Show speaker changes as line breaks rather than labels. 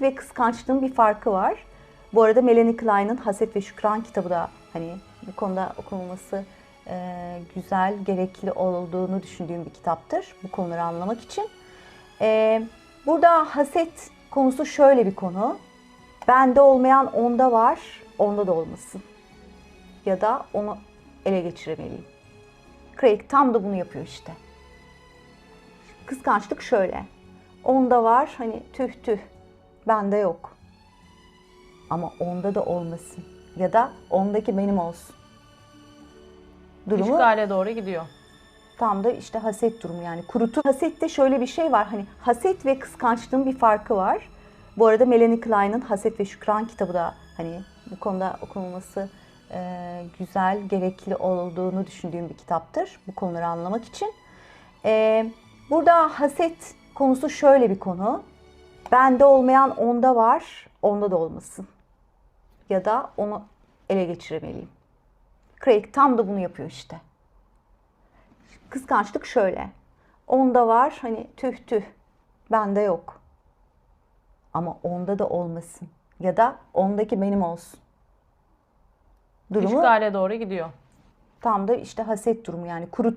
ve kıskançlığın bir farkı var. Bu arada Melanie Klein'ın Haset ve Şükran kitabı da hani bu konuda okunulması e, güzel, gerekli olduğunu düşündüğüm bir kitaptır bu konuları anlamak için. E, burada haset konusu şöyle bir konu. Bende olmayan onda var, onda da olmasın. Ya da onu ele geçiremeliyim. Craig tam da bunu yapıyor işte. Kıskançlık şöyle. Onda var hani tüh tüh bende yok. Ama onda da olmasın. Ya da ondaki benim olsun. Durumu
İşgale doğru gidiyor.
tam da işte haset durumu yani kurutu. Hasette şöyle bir şey var hani haset ve kıskançlığın bir farkı var. Bu arada Melanie Klein'ın Haset ve Şükran kitabı da hani bu konuda okunulması e, güzel, gerekli olduğunu düşündüğüm bir kitaptır bu konuları anlamak için. E, burada haset konusu şöyle bir konu. Bende olmayan onda var, onda da olmasın. Ya da onu ele geçiremeliyim. Craig tam da bunu yapıyor işte. Kıskançlık şöyle. Onda var hani tüh tüh bende yok. Ama onda da olmasın. Ya da ondaki benim olsun. Durumu
İşgale doğru gidiyor.
tam da işte haset durumu yani kurutu